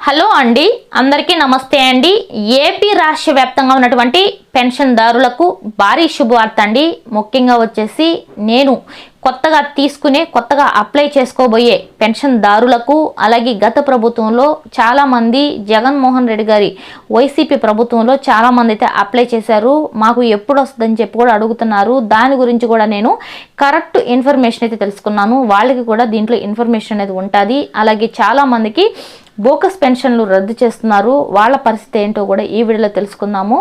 Hello అండి అందరికీ నమస్తే అండి. ఏపీ రాష్ట్ర వ్యాప్తంగా ఉన్నటువంటి పెన్షన్దారులకు భారీ శుభవార్త అండి. ముఖ్యంగా వచ్చేసి నేను కొత్తగా తీసుకునే కొత్తగా అప్లై చేసుకోబోయే పెన్షన్దారులకు అలాగే గత ప్రభుత్వంలో చాలామంది జగన్మోహన్ రెడ్డి గారి వైసీపీ ప్రభుత్వంలో చాలామంది అయితే అప్లై చేశారు. మాకు ఎప్పుడు వస్తుందని చెప్పి కూడా అడుగుతున్నారు. దాని గురించి కూడా నేను కరెక్ట్ ఇన్ఫర్మేషన్ అయితే తెలుసుకున్నాను. వాళ్ళకి కూడా దీంట్లో ఇన్ఫర్మేషన్ అనేది ఉంటుంది. అలాగే చాలామందికి బోకస్ పెన్షన్లు రద్దు చేస్తున్నారు. వాళ్ళ పరిస్థితి ఏంటో కూడా ఈ వీడియోలో తెలుసుకుందాము.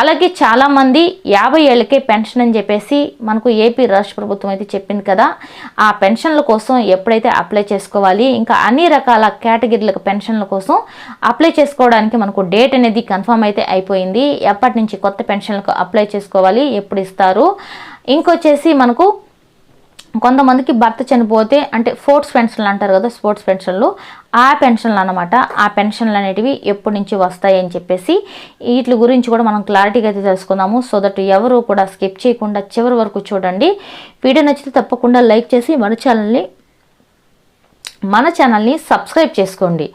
అలాగే చాలామంది యాభై ఏళ్ళకే పెన్షన్ అని చెప్పేసి మనకు ఏపీ రాష్ట్ర ప్రభుత్వం అయితే చెప్పింది కదా. ఆ పెన్షన్ల కోసం ఎప్పుడైతే అప్లై చేసుకోవాలి ఇంకా అన్ని రకాల కేటగిరీలకు పెన్షన్ల కోసం అప్లై చేసుకోవడానికి మనకు డేట్ అనేది కన్ఫర్మ్ అయితే అయిపోయింది. ఎప్పటి నుంచి కొత్త పెన్షన్లకు అప్లై చేసుకోవాలి ఎప్పుడు ఇస్తారు? ఇంకొచ్చేసి మనకు కొంతమందికి భర్త చనిపోతే అంటే స్పోర్ట్స్ పెన్షన్లు అంటారు కదా స్పోర్ట్స్ పెన్షన్లు ఆ పెన్షన్లు అనమాట ఆ పెన్షన్లు అనేటివి ఎప్పటి నుంచి వస్తాయి అని చెప్పేసి వీటి గురించి కూడా మనం క్లారిటీగా అయితే తెలుసుకుందాము. సో దట్ ఎవరు కూడా స్కిప్ చేయకుండా చివరి వరకు చూడండి. వీడియో నచ్చితే తప్పకుండా లైక్ చేసి మన ఛానల్ని మన ఛానల్ని సబ్స్క్రైబ్ చేసుకోండి.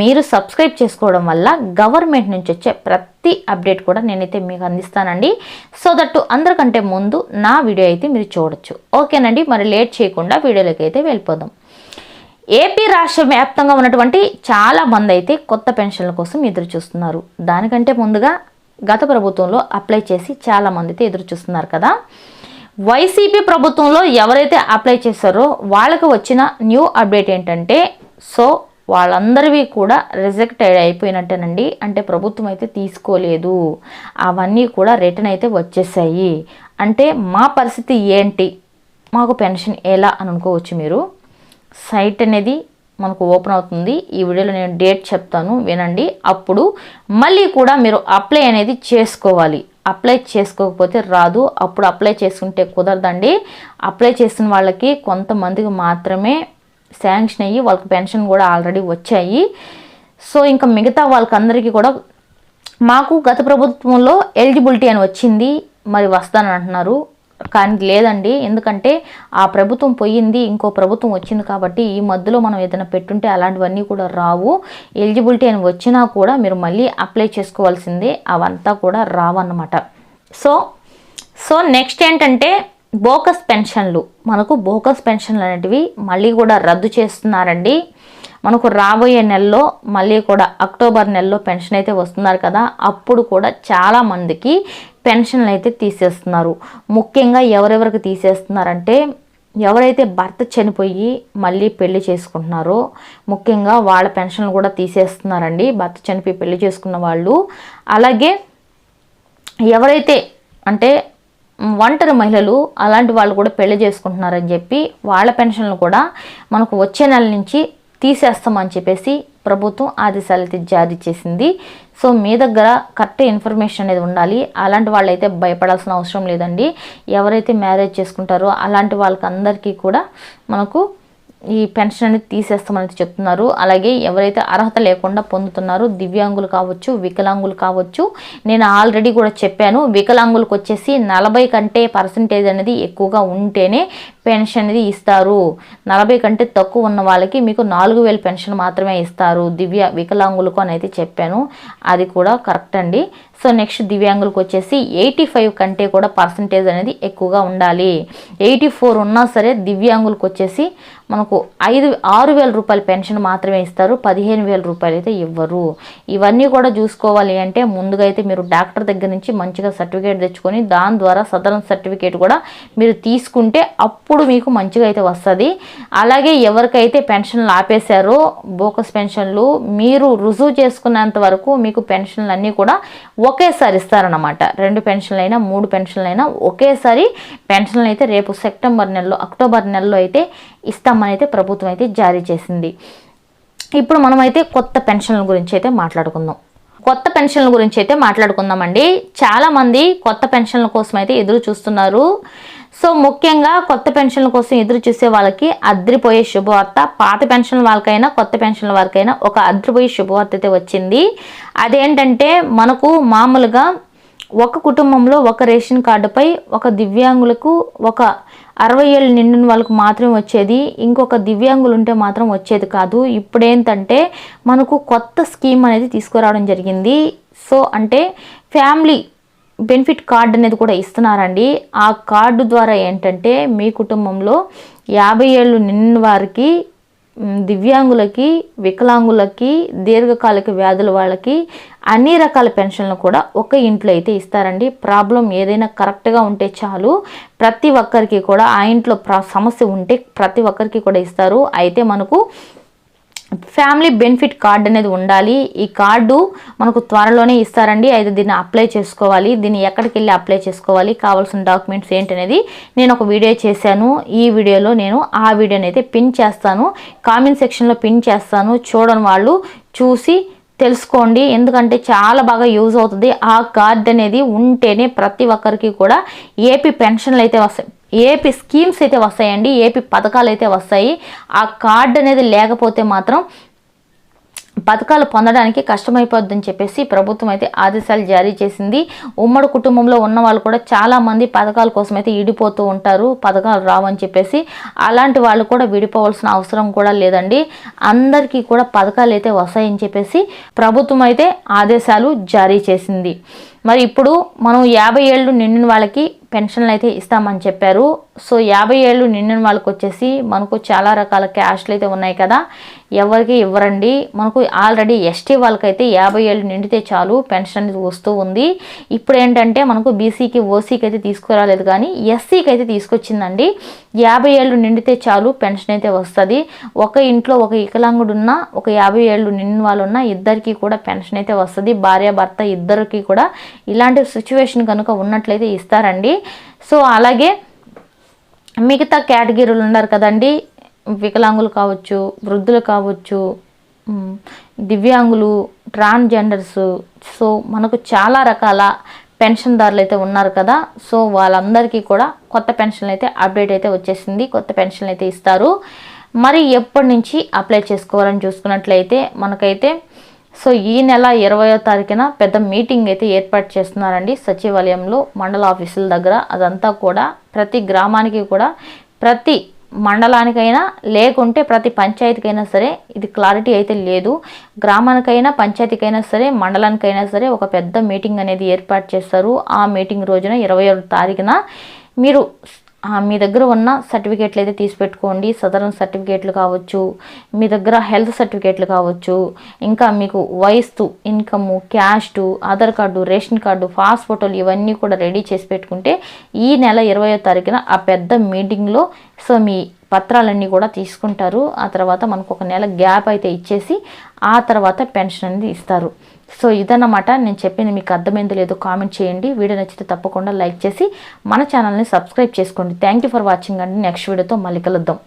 మీరు సబ్స్క్రైబ్ చేసుకోవడం వల్ల గవర్నమెంట్ నుంచి వచ్చే ప్రతి అప్డేట్ కూడా నేనైతే మీకు అందిస్తానండి. సో దట్టు అందరికంటే ముందు నా వీడియో అయితే మీరు చూడొచ్చు. ఓకేనండి? మరి లేట్ చేయకుండా వీడియోలోకి అయితే వెళ్ళిపోదాం. ఏపీ రాష్ట్ర వ్యాప్తంగా ఉన్నటువంటి చాలా మంది అయితే కొత్త పెన్షన్ల కోసం ఎదురు చూస్తున్నారు. దానికంటే ముందుగా గత ప్రభుత్వంలో అప్లై చేసి చాలా మంది అయితే ఎదురు చూస్తున్నారు కదా. వైసీపీ ప్రభుత్వంలో ఎవరైతే అప్లై చేశారో వాళ్ళకి వచ్చిన న్యూ అప్డేట్ ఏంటంటే సో వాళ్ళందరివి కూడా రిజెక్ట్ అయిపోయినట్టేనండి. అంటే ప్రభుత్వం అయితే తీసుకోలేదు. అవన్నీ కూడా రిటర్న్ అయితే వచ్చేసాయి. అంటే మా పరిస్థితి ఏంటి? మాకు పెన్షన్ ఎలా అని అనుకోవచ్చు మీరు? సైట్ అనేది మనకు ఓపెన్ అవుతుంది. ఈ వీడియోలో నేను డేట్ చెప్తాను. వినండి. అప్పుడు మళ్ళీ కూడా మీరు అప్లై అనేది చేసుకోవాలి. అప్లై చేసుకోకపోతే రాదు. అప్పుడు అప్లై చేసుకుంటే కుదరదండి. అప్లై చేసిన వాళ్ళకి కొంతమందికి మాత్రమే శాంక్షన్ అయ్యి వాళ్ళకి పెన్షన్ కూడా ఆల్రెడీ వచ్చాయి. సో ఇంకా మిగతా వాళ్ళకందరికీ కూడా మాకు గత ప్రభుత్వంలో ఎలిజిబిలిటీ అని వచ్చింది. మరి వస్తానని అంటున్నారు కానీ లేదండి. ఎందుకంటే ఆ ప్రభుత్వం పోయింది ఇంకో ప్రభుత్వం వచ్చింది కాబట్టి ఈ మధ్యలో మనం ఏదైనా పెట్టుంటే అలాంటివన్నీ కూడా రావు. ఎలిజిబిలిటీ అని వచ్చినా కూడా మీరు మళ్ళీ అప్లై చేసుకోవాల్సిందే. అవంతా కూడా రావన్నమాట. సో సో నెక్స్ట్ ఏంటంటే బోకస్ పెన్షన్లు. మనకు బోకస్ పెన్షన్లు అనేటివి మళ్ళీ కూడా రద్దు చేస్తున్నారండి. మనకు రాబోయే నెలలో మళ్ళీ కూడా అక్టోబర్ నెలలో పెన్షన్ అయితే వస్తున్నారు కదా. అప్పుడు కూడా చాలామందికి పెన్షన్లు అయితే తీసేస్తున్నారు. ముఖ్యంగా ఎవరెవరికి తీసేస్తున్నారంటే ఎవరైతే భర్త చనిపోయి మళ్ళీ పెళ్ళి చేసుకుంటున్నారో ముఖ్యంగా వాళ్ళ పెన్షన్లు కూడా తీసేస్తున్నారండి. భర్త చనిపోయి పెళ్ళి చేసుకున్న వాళ్ళు. అలాగే ఎవరైతే అంటే ఒంటరి మహిళలు అలాంటి వాళ్ళు కూడా పెళ్ళి చేసుకుంటున్నారని చెప్పి వాళ్ళ పెన్షన్లు కూడా మనకు వచ్చే నెల నుంచి తీసేస్తామని చెప్పేసి ప్రభుత్వం ఆదేశాలు అయితే జారీ చేసింది. సో మీ దగ్గర కరెక్ట్ ఇన్ఫర్మేషన్ అనేది ఉండాలి. అలాంటి వాళ్ళైతే భయపడాల్సిన అవసరం లేదండి. ఎవరైతే మ్యారేజ్ చేసుకుంటారో అలాంటి వాళ్ళకి అందరికీ కూడా మనకు ఈ పెన్షన్ అనేది తీసేస్తామని చెప్తున్నారు. అలాగే ఎవరైతే అర్హత లేకుండా పొందుతున్నారో దివ్యాంగులు కావచ్చు వికలాంగులు కావచ్చు నేను ఆల్రెడీ కూడా చెప్పాను వికలాంగులకు వచ్చేసి నలభై కంటే పర్సంటేజ్ అనేది ఎక్కువగా ఉంటేనే పెన్షన్ అనేది ఇస్తారు. నలభై కంటే తక్కువ ఉన్న వాళ్ళకి మీకు నాలుగు వేలు పెన్షన్ మాత్రమే ఇస్తారు. దివ్య వికలాంగులకు అని అయితే చెప్పాను. అది కూడా కరెక్ట్ అండి. సో నెక్స్ట్ దివ్యాంగులకు వచ్చేసి ఎయిటీ ఫైవ్ కంటే కూడా పర్సంటేజ్ అనేది ఎక్కువగా ఉండాలి. ఎయిటీ ఫోర్ ఉన్నా సరే దివ్యాంగులకు వచ్చేసి మనకు ఐదు ఆరు వేల రూపాయల పెన్షన్ మాత్రమే ఇస్తారు. పదిహేను వేల రూపాయలు అయితే ఇవ్వరు. ఇవన్నీ కూడా చూసుకోవాలి అంటే ముందుగా అయితే మీరు డాక్టర్ దగ్గర నుంచి మంచిగా సర్టిఫికేట్ తెచ్చుకొని దాని ద్వారా సదరన్ సర్టిఫికేట్ కూడా మీరు తీసుకుంటే అప్పుడు మీకు మంచిగా అయితే వస్తుంది. అలాగే ఎవరికైతే పెన్షన్లు ఆపేశారో బోకస్ పెన్షన్లు మీరు రుజువు చేసుకున్నంత వరకు మీకు పెన్షన్లు అన్నీ కూడా ఒకేసారి ఇస్తారనమాట రెండు పెన్షన్లు అయినా మూడు పెన్షన్లు అయినా ఒకేసారి పెన్షన్లు అయితే రేపు సెప్టెంబర్ నెలలో అక్టోబర్ నెలలో అయితే ఇస్తామని అయితే ప్రభుత్వం అయితే జారీ చేసింది. ఇప్పుడు మనమైతే కొత్త పెన్షన్ల గురించి అయితే మాట్లాడుకుందాం. కొత్త పెన్షన్ల గురించి అయితే మాట్లాడుకుందామండి. చాలామంది కొత్త పెన్షన్ల కోసం అయితే ఎదురు చూస్తున్నారు. సో ముఖ్యంగా కొత్త పెన్షన్ల కోసం ఎదురు చూసే వాళ్ళకి అద్రిపోయే శుభవార్త. పాత పెన్షన్ వాళ్ళకైనా కొత్త పెన్షన్ల వారికైనా ఒక అద్రిపోయే శుభవార్త అయితే వచ్చింది. అదేంటంటే మనకు మామూలుగా ఒక కుటుంబంలో ఒక రేషన్ కార్డుపై ఒక దివ్యాంగులకు ఒక అరవై ఏళ్ళు నిండిన వాళ్ళకు మాత్రమే వచ్చేది. ఇంకొక దివ్యాంగులు ఉంటే మాత్రం వచ్చేది కాదు. ఇప్పుడేంటంటే మనకు కొత్త స్కీమ్ అనేది తీసుకురావడం జరిగింది. సో అంటే ఫ్యామిలీ బెనిఫిట్ కార్డు అనేది కూడా ఇస్తున్నారండి. ఆ కార్డు ద్వారా ఏంటంటే మీ కుటుంబంలో యాభై ఏళ్ళు నిండిన వారికి దివ్యాంగులకి వికలాంగులకి దీర్ఘకాలిక వ్యాధుల వాళ్ళకి అన్ని రకాల పెన్షన్లు కూడా ఒక ఇంట్లో అయితే ఇస్తారండి. ప్రాబ్లం ఏదైనా కరెక్ట్గా ఉంటే చాలు. ప్రతి ఒక్కరికి కూడా ఆ ఇంట్లో సమస్య ఉంటే ప్రతి ఒక్కరికి కూడా ఇస్తారు. అయితే మనకు ఫ్యామిలీ బెనిఫిట్ కార్డ్ అనేది ఉండాలి. ఈ కార్డు మనకు త్వరలోనే ఇస్తారండి. అయితే దీన్ని అప్లై చేసుకోవాలి. దీన్ని ఎక్కడికి వెళ్ళి అప్లై చేసుకోవాలి? కావాల్సిన డాక్యుమెంట్స్ ఏంటనేది నేను ఒక వీడియో చేశాను. ఈ వీడియోలో నేను ఆ వీడియోని అయితే పిన్ చేస్తాను. కామెంట్ సెక్షన్లో పిన్ చేస్తాను. చూడని వాళ్ళు చూసి తెలుసుకోండి. ఎందుకంటే చాలా బాగా యూజ్ అవుతుంది. ఆ కార్డ్ అనేది ఉంటేనే ప్రతి ఒక్కరికి కూడా ఏపీ పెన్షన్లు అయితే వస్తాయి. ఏపీ స్కీమ్స్ అయితే వస్తాయండి. ఏపీ పథకాలు అయితే వస్తాయి. ఆ కార్డ్ అనేది లేకపోతే మాత్రం పథకాలు పొందడానికి కష్టమైపోద్దని చెప్పేసి ప్రభుత్వం అయితే ఆదేశాలు జారీ చేసింది. ఉమ్మడి కుటుంబంలో ఉన్న వాళ్ళు కూడా చాలామంది పథకాల కోసం అయితే ఈడిపోతూ ఉంటారు. పథకాలు రావని చెప్పేసి అలాంటి వాళ్ళు కూడా విడిపోవాల్సిన అవసరం కూడా లేదండి. అందరికీ కూడా పథకాలు అయితే వస్తాయని చెప్పేసి ప్రభుత్వం అయితే ఆదేశాలు జారీ చేసింది. మరి ఇప్పుడు మనం యాభై ఏళ్ళు నిండిన వాళ్ళకి పెన్షన్లు అయితే ఇస్తామని చెప్పారు. సో యాభై ఏళ్ళు నిండిన వాళ్ళకి వచ్చేసి మనకు చాలా రకాల క్యాష్లు అయితే ఉన్నాయి కదా. ఎవరికి ఇవ్వరండి. మనకు ఆల్రెడీ ఎస్టీ వాళ్ళకైతే యాభై ఏళ్ళు నిండితే చాలు పెన్షన్ అనేది వస్తూ ఉంది. ఇప్పుడు ఏంటంటే మనకు బీసీకి ఓసీకి అయితే తీసుకురాలేదు కానీ ఎస్సీకి అయితే తీసుకొచ్చిందండి. యాభై ఏళ్ళు నిండితే చాలు పెన్షన్ అయితే వస్తుంది. ఒక ఇంట్లో ఒక వికలాంగుడు ఉన్నా ఒక యాభై ఏళ్ళు నిండిన వాళ్ళు ఉన్నా ఇద్దరికి కూడా పెన్షన్ అయితే వస్తుంది. భార్య భర్త ఇద్దరికి కూడా ఇలాంటి సిచ్యువేషన్ కనుక ఉన్నట్లయితే ఇస్తారండి. సో అలాగే మిగతా కేటగిరీలు ఉన్నారు కదండి. వికలాంగులు కావచ్చు వృద్ధులు కావచ్చు దివ్యాంగులు ట్రాన్స్జెండర్స్. సో మనకు చాలా రకాల పెన్షన్దారులు అయితే ఉన్నారు కదా. సో వాళ్ళందరికీ కూడా కొత్త పెన్షన్లు అయితే అప్డేట్ అయితే వచ్చేసింది. కొత్త పెన్షన్లు అయితే ఇస్తారు. మరి ఎప్పటి నుంచి అప్లై చేసుకోవాలని చూసుకున్నట్లయితే మనకైతే సో ఈ నెల ఇరవయో తారీఖున పెద్ద మీటింగ్ అయితే ఏర్పాటు చేస్తున్నారండి సచివాలయంలో మండల ఆఫీసుల దగ్గర. అదంతా కూడా ప్రతి గ్రామానికి కూడా ప్రతి మండలానికైనా లేకుంటే ప్రతి పంచాయతీకైనా సరే ఇది క్లారిటీ అయితే లేదు. గ్రామానికైనా పంచాయతీకైనా సరే మండలానికైనా సరే ఒక పెద్ద మీటింగ్ అనేది ఏర్పాటు చేస్తారు. ఆ మీటింగ్ రోజున ఇరవై తారీఖున మీరు మీ దగ్గర ఉన్న సర్టిఫికేట్లు అయితే తీసి పెట్టుకోండి సదరన్ సర్టిఫికేట్లు కావచ్చు మీ దగ్గర హెల్త్ సర్టిఫికేట్లు కావచ్చు ఇంకా మీకు వయస్సు income caste Aadhaar card ration card pass ఫోటోలు ఇవన్నీ కూడా రెడీ చేసి పెట్టుకుంటే ఈ నెల ఇరవయో తారీఖున ఆ పెద్ద మీటింగ్లో సో మీ పత్రాలన్నీ కూడా తీసుకుంటారు. ఆ తర్వాత మనకు ఒక నెల గ్యాప్ అయితే ఇచ్చేసి ఆ తర్వాత పెన్షన్ అనేది ఇస్తారు. సో ఇదన్నమాట. నేను చెప్పింది మీకు అర్థమైంది లేదో కామెంట్ చేయండి. వీడియో నచ్చితే తప్పకుండా లైక్ చేసి మన ఛానల్ని సబ్స్క్రైబ్ చేసుకోండి. థ్యాంక్ యూ ఫర్ వాచింగ్ అండి. నెక్స్ట్ వీడియోతో మళ్ళీ కలుద్దాం.